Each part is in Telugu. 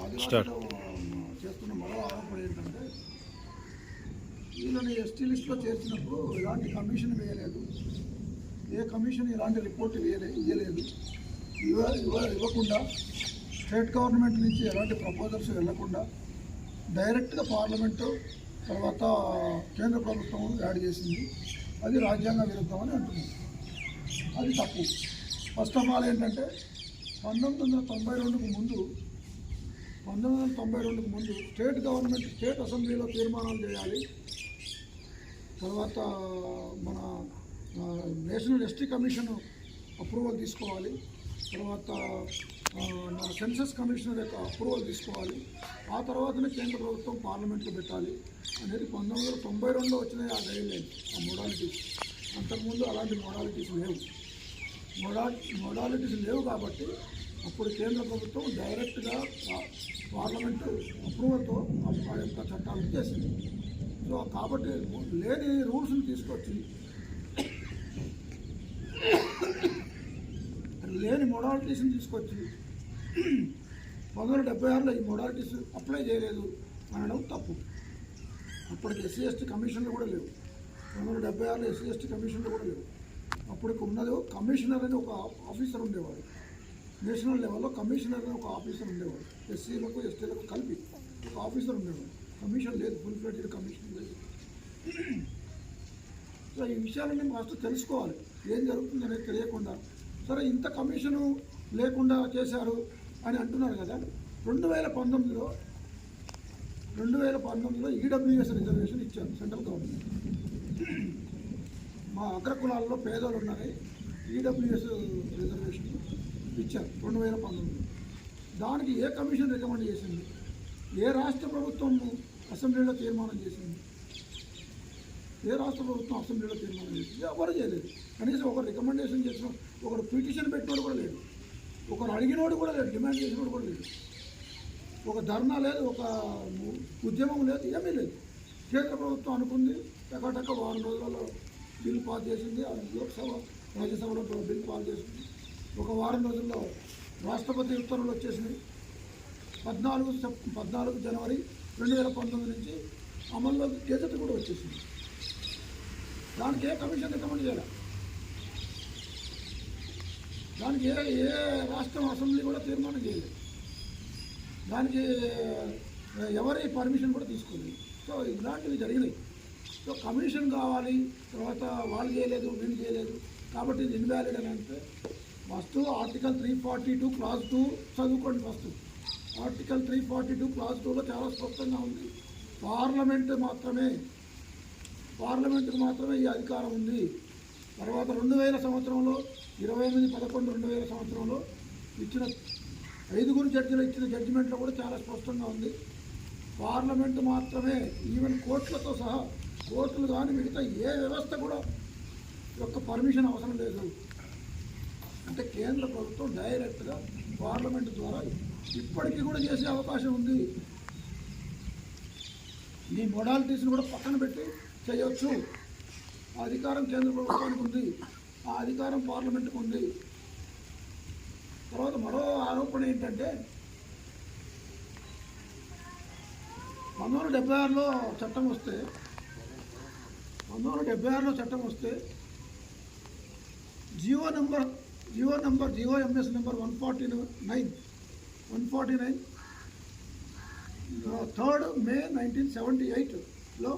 ఆదివాసీలో చేస్తున్న మరో ఆరోపణ ఏంటంటే వీళ్ళని ఎస్టీ లిస్టులో చేర్చినప్పుడు ఎలాంటి కమిషన్ వేయలేదు. ఏ కమిషన్ ఎలాంటి రిపోర్ట్ వేయలే ఇవ్వలేదు ఇవ్వ ఇవ్వకుండా స్టేట్ గవర్నమెంట్ నుంచి ఎలాంటి ప్రపోజల్స్ వెళ్ళకుండా డైరెక్ట్గా పార్లమెంటు తర్వాత కేంద్ర ప్రభుత్వం యాడ్ చేసింది. అది రాజ్యాంగ విరుద్ధం అని అంటున్నాం అది తప్పు. ఫస్ట్ ఆఫ్ ఆల్ ఏంటంటే పంతొమ్మిది వందల తొంభై రెండుకు ముందు పంతొమ్మిది వందల తొంభై రెండుకు ముందు స్టేట్ గవర్నమెంట్ స్టేట్ అసెంబ్లీలో తీర్మానాలు చేయాలి. తర్వాత మన నేషనల్ ఎస్టీ కమిషన్ అప్రూవల్ తీసుకోవాలి. తర్వాత మన సెన్సస్ కమిషనర్ యొక్క అప్రూవల్ తీసుకోవాలి. ఆ తర్వాతనే కేంద్ర ప్రభుత్వం పార్లమెంట్లో పెట్టాలి అనేది పంతొమ్మిది వందల తొంభై రెండులో వచ్చినాయి ఆ గైడ్లైన్ ఆ మొడాలిటీస్ అంతకుముందు అలాంటి మోడాలిటీస్ లేవు. మొడా మోడాలిటీస్ లేవు కాబట్టి అప్పుడు కేంద్ర ప్రభుత్వం డైరెక్ట్గా పార్లమెంటు అప్రూవల్తో ఆ యొక్క చట్టాలు చేసింది. సో కాబట్టి లేని రూల్స్ని తీసుకొచ్చి లేని మొడాలిటీస్ని తీసుకొచ్చి పంతొమ్మిది వందల డెబ్బై ఆరులో ఈ మొడాలిటీస్ అప్లై చేయలేదు అనడం తప్పు. అప్పటికి ఎస్సీ ఎస్టీ కమిషన్లు కూడా లేవు. పంతొమ్మిది వందల డెబ్బై ఆరులో ఎస్సీ ఎస్టీ కమిషన్లు కూడా లేవు. అప్పటికి ఉన్నది కమిషనర్ అని ఒక ఆఫీసర్ ఉండేవాడు. నేషనల్ లెవెల్లో కమిషనర్ అనే ఒక ఆఫీసర్ ఉండేవాడు. ఎస్సీలకు ఎస్టీలకు కలిపి ఒక ఆఫీసర్ ఉండేవాడు. కమిషన్ లేదు ఫుల్ ఫ్లెడ్జెడ్ కమిషన్ లేదు. సో ఈ విషయాలన్నీ ఫస్ట్ తెలుసుకోవాలి. ఏం జరుగుతుందనేది తెలియకుండా. సరే ఇంత కమిషను లేకుండా చేశారు అని అంటున్నారు కదా. రెండు వేల పంతొమ్మిదిలో రెండు వేల పంతొమ్మిదిలో ఈడబ్ల్యూఎస్ రిజర్వేషన్ ఇచ్చారు సెంట్రల్ గవర్నమెంట్. మా అగ్రకులాల్లో పేదలు ఉన్నాయి. ఈడబ్ల్యూఎస్ రిజర్వేషన్ ఇచ్చారు. రెండు వేల పంతొమ్మిది. దానికి ఏ కమిషన్ రికమెండ్ చేసింది? ఏ రాష్ట్ర ప్రభుత్వం అసెంబ్లీలో తీర్మానం చేసింది? ఏ రాష్ట్ర ప్రభుత్వం అసెంబ్లీలో తీర్మానం చేసింది? ఎవరు చేయలేదు. కనీసం ఒకరు రికమెండేషన్ చేసిన ఒకరు పిటిషన్ పెట్టినోడు కూడా లేడు. ఒకరు అడిగినోడు కూడా లేడు డిమాండ్ చేసినోడు కూడా లేడు. ఒక ధర్నా లేదు ఒక ఉద్యమం లేదు ఏమీ లేదు. కేంద్ర ప్రభుత్వం అనుకుంది టకాటక వారం రోజులలో బిల్లు పాస్ చేసింది లోక్సభ రాజ్యసభలో బిల్లు పాస్ చేసింది. ఒక వారం రోజుల్లో రాష్ట్రపతి ఉత్తర్వులు వచ్చేసినాయి. పద్నాలుగు సెప్ పద్నాలుగు జనవరి రెండు వేల పంతొమ్మిది నుంచి అమల్లోకి గెజెట్ కూడా వచ్చేసింది. దానికి ఏ కమిషన్ రికమెండ్ చేయాలి? దానికి ఏ ఏ రాష్ట్రం అసెంబ్లీ కూడా తీర్మానం చేయలేదు. దానికి ఎవరి పర్మిషన్ కూడా తీసుకుంది సో ఇలాంటివి జరిగినాయి. సో కమిషన్ కావాలి తర్వాత వాళ్ళు చేయలేదు వీళ్ళు చేయలేదు. కాబట్టి ఇది ఇన్వాలిడ్ అని అంటే first article three forty two clause two చదువుకోండి first article three forty two clause టూలో చాలా స్పష్టంగా ఉంది. పార్లమెంట్ మాత్రమే పార్లమెంటుకు మాత్రమే ఈ అధికారం ఉంది. తర్వాత రెండు వేల సంవత్సరంలో ఇరవై ఎనిమిది పదకొండు రెండు వేల సంవత్సరంలో ఇచ్చిన ఐదుగురు జడ్జిలు ఇచ్చిన జడ్జిమెంట్లో కూడా చాలా స్పష్టంగా ఉంది. పార్లమెంటు మాత్రమే ఈవెన్ కోర్టులతో సహా కోర్టులు కానీ మిగతా ఏ వ్యవస్థ కూడా యొక్క పర్మిషన్ అవసరం లేదు. అంటే కేంద్ర ప్రభుత్వం డైరెక్ట్గా పార్లమెంట్ ద్వారా ఇప్పటికీ కూడా చేసే అవకాశం ఉంది. ఈ మొడాలిటీస్ని కూడా పక్కన పెట్టి చేయొచ్చు. ఆ అధికారం కేంద్ర ప్రభుత్వానికి ఉంది. ఆ అధికారం పార్లమెంట్కి ఉంది. తర్వాత మరో ఆరోపణ ఏంటంటే పంతొమ్మిది వందల డెబ్బై ఆరులో చట్టం వస్తే పంతొమ్మిది వందల డెబ్బై ఆరులో చట్టం వస్తే GO number GO number GO MS number one forty nine. One forty nine. Third May nineteen seventy ఎయిట్లో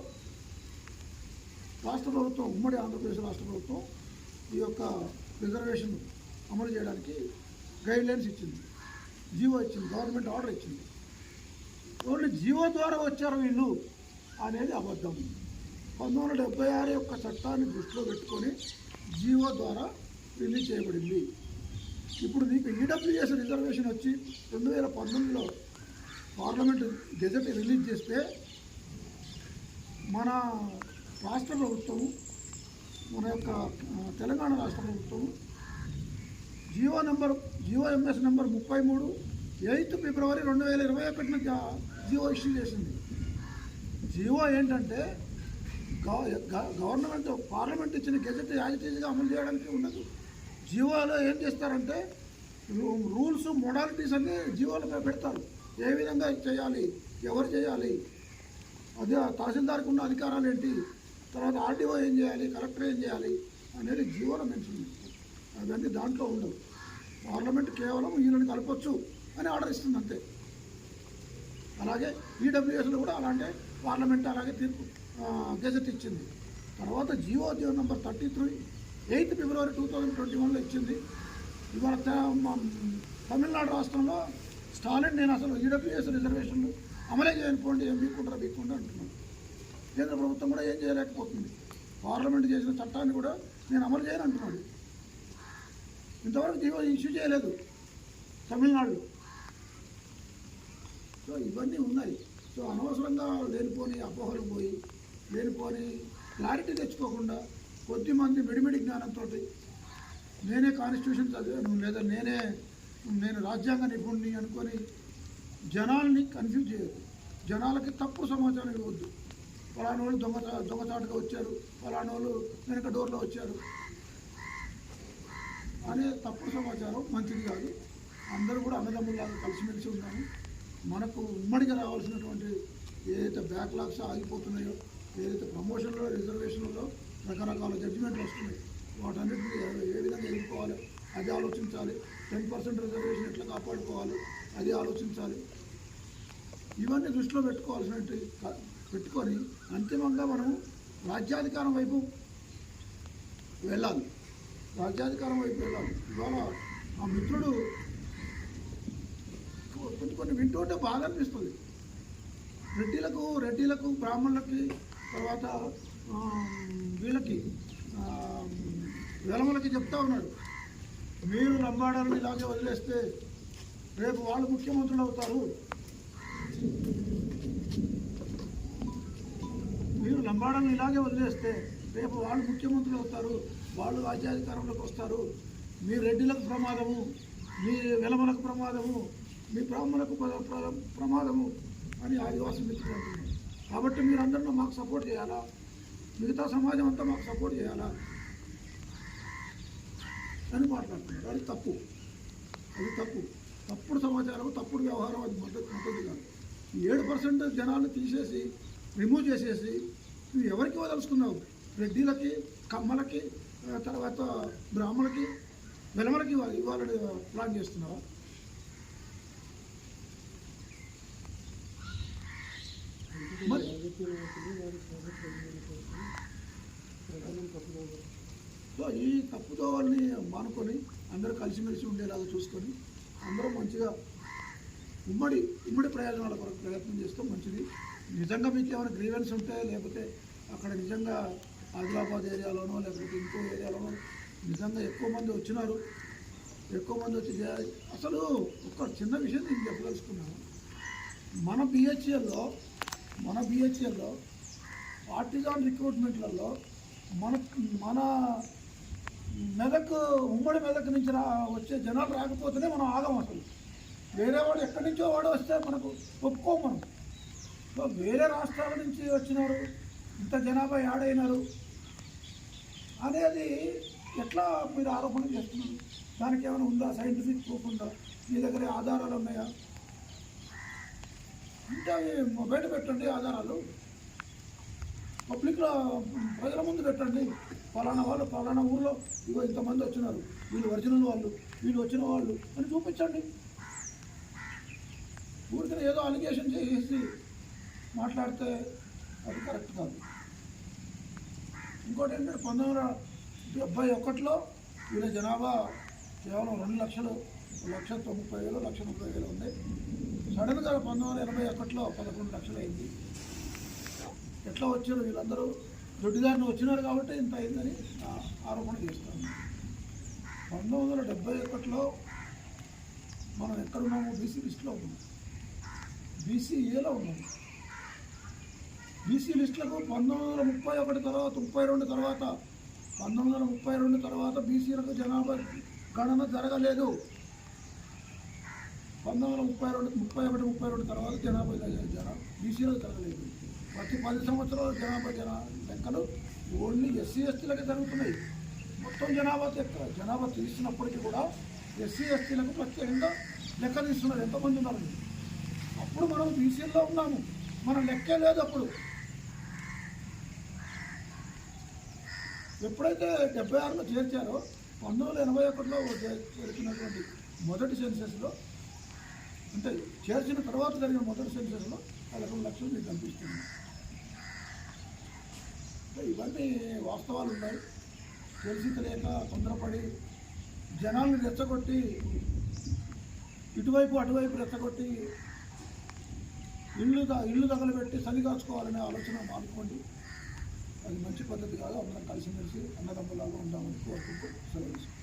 రాష్ట్ర ప్రభుత్వం ఉమ్మడి ఆంధ్రప్రదేశ్ రాష్ట్ర ప్రభుత్వం ఈ యొక్క రిజర్వేషన్ అమలు చేయడానికి గైడ్ లైన్స్ ఇచ్చింది. జీవో ఇచ్చింది గవర్నమెంట్ ఆర్డర్ ఇచ్చింది. ఓన్లీ జీవో ద్వారా వచ్చారు వీళ్ళు అనేది అబద్ధం. పంతొమ్మిది వందల డెబ్బై ఆరు యొక్క చట్టాన్ని దృష్టిలో పెట్టుకొని జీవో ద్వారా రిలీజ్ చేయబడింది. ఇప్పుడు మీకు ఈడబ్ల్యూఎస్ రిజర్వేషన్ వచ్చి రెండు వేల పంతొమ్మిదిలో పార్లమెంట్ గెజెట్ రిలీజ్ చేస్తే మన రాష్ట్ర ప్రభుత్వం మన యొక్క తెలంగాణ రాష్ట్ర ప్రభుత్వం GO number GO MS number ముప్పై మూడు ఎయిత్ ఫిబ్రవరి రెండు వేల ఇరవై ఒకటిన జియో ఇష్యూ చేసింది. జియో ఏంటంటే గవర్నమెంట్ పార్లమెంట్ ఇచ్చిన గెజెట్ యాజిటీజ్గా అమలు చేయడానికి ఉండదు జియోలో ఏం చేస్తారంటే రూల్స్ మొడాలిటీస్ అన్నీ జీవోలపై పెడతారు. ఏ విధంగా చేయాలి ఎవరు చేయాలి అదే తహసీల్దార్కి ఉన్న అధికారాలు ఏంటి తర్వాత ఆర్డీఓ ఏం చేయాలి కలెక్టర్ ఏం చేయాలి అనేది జీవోలో మెన్షన్. చేస్తారు అవన్నీ దాంట్లో ఉండవు. పార్లమెంట్ కేవలం వీళ్ళని కలపొచ్చు అని ఆర్డర్ ఇస్తుంది అంతే. అలాగే ఈడబ్ల్యూఎస్లో కూడా అలాంటి పార్లమెంట్ అలాగే తీర్పు గెజెట్ ఇచ్చింది. తర్వాత GO GO number thirty three eighth February two thousand twenty వన్లో ఇచ్చింది. ఇవాళ త- తమిళనాడు రాష్ట్రంలో స్టాలిన్ నేను అసలు ఈడబ్ల్యూఎస్ రిజర్వేషన్లు అమలే చేయకపోండి ఏం బీక్కుంటారా బీక్కుంటా అంటున్నాను. కేంద్ర ప్రభుత్వం కూడా ఏం చేయలేకపోతుంది. పార్లమెంట్ చేసిన చట్టాన్ని కూడా నేను అమలు చేయను అంటున్నాడు ఇంతవరకు జీవో ఇష్యూ చేయలేదు తమిళనాడులో సో ఇవన్నీ ఉన్నాయి. సో అనవసరంగా లేనిపోని అపోహలు పోయి లేనిపోని క్లారిటీ తెచ్చుకోకుండా కొద్దిమంది మిడిమిడి జ్ఞానంతో నేనే కాన్స్టిట్యూషన్ చదివాను లేదా నేనే నేను రాజ్యాంగ నిపుణుని అనుకొని జనాల్ని కన్ఫ్యూజ్ చేయొద్దు. జనాలకి తప్పుడు సమాచారం ఇవ్వద్దు. ఫలానా వాళ్ళు దొంగ దొంగచాటుగా వచ్చారు. ఫలానా వాళ్ళు వెనక డోర్లో వచ్చారు. అనే తప్పుడు సమాచారం మంచిది కాదు. అందరూ కూడా అన్నదమ్ములాగా కలిసిమెలిసి ఉన్నాము మనకు ఉమ్మడిగా రావాల్సినటువంటి ఏదైతే బ్యాక్లాగ్స్ ఆగిపోతున్నాయో ఏదైతే ప్రమోషన్లో రిజర్వేషన్లో రకరకాల జడ్జిమెంట్లు వస్తున్నాయి. వాటన్నిటిని ఏ- విధంగా ఎదుర్కోవాలి? అది ఆలోచించాలి. టెన్ పర్సెంట్ రిజర్వేషన్ ఎట్లా కాపాడుకోవాలి? అది ఆలోచించాలి. ఇవన్నీ దృష్టిలో పెట్టుకోవాల్సినటువంటి పెట్టుకొని అంతిమంగా మనం రాజ్యాధికారం వైపు వెళ్ళాలి. రాజ్యాధికారం వైపు వెళ్ళాలి. ఇవాళ ఆ మిత్రుడు కొన్ని కొన్ని వింటుంటే బాగా అనిపిస్తుంది. రెడ్డిలకు రెడ్డిలకు బ్రాహ్మణులకి తర్వాత వీళ్ళకి వెలమలకి చెప్తా ఉన్నాడు. మీరు లంబాడాలను ఇలాగే వదిలేస్తే రేపు వాళ్ళు ముఖ్యమంత్రులు అవుతారు. మీరు లంబాడాలను ఇలాగే వదిలేస్తే రేపు వాళ్ళు ముఖ్యమంత్రులు అవుతారు వాళ్ళు రాజ్యాధికారంలోకి వస్తారు. మీ రెడ్డిలకు ప్రమాదము మీ వెలమలకు ప్రమాదము మీ బ్రాహ్మణులకు ప్ర- ప్రమాదము అని ఆదివాసీ మిత్రులు అంటున్నారు. కాబట్టి మీరందరూ మాకు సపోర్ట్ చేయాలా? మిగతా సమాజం అంతా మాకు సపోర్ట్ చేయాలా? అని మాట్లాడుతున్నారు. అది తప్పు. అది తప్పు. తప్పుడు సమాచారం తప్పుడు వ్యవహారం అది మద్దతు మద్దతు కాదు. ఏడు పర్సెంట్ జనాలు తీసేసి రిమూవ్ చేసేసి నువ్వు ఎవరికి ఇవ్వదలుచుకున్నావు రెడ్డిలకి కమ్మలకి తర్వాత బ్రాహ్మణులకి వెలమలకి ఇవ్వాలి ఇవ్వాలని ప్లాన్ చేస్తున్నావా? సో ఈ తప్పుదోవల్ని మానుకొని అందరూ కలిసిమెలిసి ఉండేలాగా చూసుకొని అందరూ మంచిగా ఉమ్మడి ఉమ్మడి ప్రయోజనాల కొరకు ప్రయత్నం చేస్తే మంచిది. నిజంగా మీకు ఏమైనా గ్రీవెన్స్ ఉంటే లేకపోతే అక్కడ నిజంగా ఆదిలాబాద్ ఏరియాలోనో లేకపోతే ఇంకో ఏరియాలోనో నిజంగా ఎక్కువ మంది వచ్చినారు. ఎక్కువ మంది వచ్చి అసలు ఒక చిన్న విషయం నేను చెప్పదలుచుకున్నాను. మన బిహెచ్ఎల్లో మన బిహెచ్ఎల్లో పార్టిజాన్ రిక్రూట్మెంట్లలో మన మన మెదక్ ఉమ్మడి మెదక్ నుంచి రా వచ్చే జనాలు రాకపోతేనే మనం ఆగం అసలు. వేరే వాడు ఎక్కడి నుంచో వాడు వస్తే మనకు ఒప్పుకో మనం. సో వేరే రాష్ట్రాల నుంచి వచ్చినారు ఇంత జనాభా యాడైనారు. అనేది ఎట్లా మీరు ఆరోపణ చేస్తున్నారు? దానికి ఏమైనా ఉందా? సైంటిఫిక్ ప్రూఫ్ ఉందా? మీ దగ్గర ఆధారాలు ఉన్నాయా? అంటే బయట పెట్టండి ఆధారాలు. పబ్లిక్లో ప్రజల ముందు పెట్టండి. ఫలానా వాళ్ళు పలానా ఊర్లో ఇగో ఇంతమంది వచ్చినారు. వీళ్ళు ఒరిజినల్ వాళ్ళు వీళ్ళు వచ్చిన వాళ్ళు అని చూపించండి. ఊరికి ఏదో అలిగేషన్ చేసేసి మాట్లాడితే అది కరెక్ట్ కాదు. ఇంకోటి ఏంటంటే పంతొమ్మిది వందల డెబ్బై ఒకటిలో వీళ్ళ జనాభా కేవలం రెండు లక్షలు లక్ష తొంభై వేలు లక్ష ముప్పై వేలు ఉంది. సడన్గా పంతొమ్మిది వందల ఎనభై ఒకటిలో పదకొండు లక్షలు అయింది. ఎట్లా వచ్చారు వీళ్ళందరూ? దొడ్డిదారిని వచ్చినారు కాబట్టి ఇంత అయిందని ఆరోపణ చేస్తాను పంతొమ్మిది వందల డెబ్బై ఒకటిలో మనం ఎక్కడున్నాము బీసీ లిస్టులో ఉన్నాం. బీసీఏలో ఉన్నాము బీసీ లిస్టులకు పంతొమ్మిది వందల ముప్పై ఒకటి తర్వాత ముప్పై రెండు తర్వాత పంతొమ్మిది వందల ముప్పై రెండు తర్వాత బీసీలకు జనాభా గణన జరగలేదు. పంతొమ్మిది వందల ముప్పై రెండు ముప్పై ఒకటి ముప్పై రెండు తర్వాత జనాభా జనా బీసీలకు జరగలేదు. ప్రతి పది సంవత్సరాల జనాభా జన లెక్కలు ఓన్లీ ఎస్సీ ఎస్టీలకే జరుగుతున్నాయి. మొత్తం జనాభా లెక్క జనాభా తీసినప్పటికీ కూడా ఎస్సీ ఎస్టీలకు ప్రత్యేకంగా లెక్క తీస్తున్నారు. ఎంతమంది ఉన్నారు? అప్పుడు మనం బీసీల్లో ఉన్నాము. మన లెక్కే లేదు అప్పుడు. ఎప్పుడైతే డెబ్బై ఆరులో చేర్చారో పంతొమ్మిది వందల ఎనభై ఒకటిలో జరిపినటువంటి మొదటి సెన్సెస్లో అంటే చేర్చిన తర్వాత జరిగిన మొదటి సెన్సెస్లో పదకొండు లక్షలు మీకు కనిపిస్తుంది. అంటే ఇవన్నీ వాస్తవాలు ఉన్నాయి. తెలిసి తెలియక తొందరపడి జనాల్ని రెచ్చగొట్టి ఇటువైపు అటువైపు రెచ్చగొట్టి ఇల్లు ఇల్లు తగలబెట్టి చలి కాచుకోవాలనే ఆలోచన మానుకోండి. అది మంచి పద్ధతి కాదు. అందరం కలిసిమెలిసి అన్నదమ్ములాగా ఉందామని కోరుకుంటూ సెలవు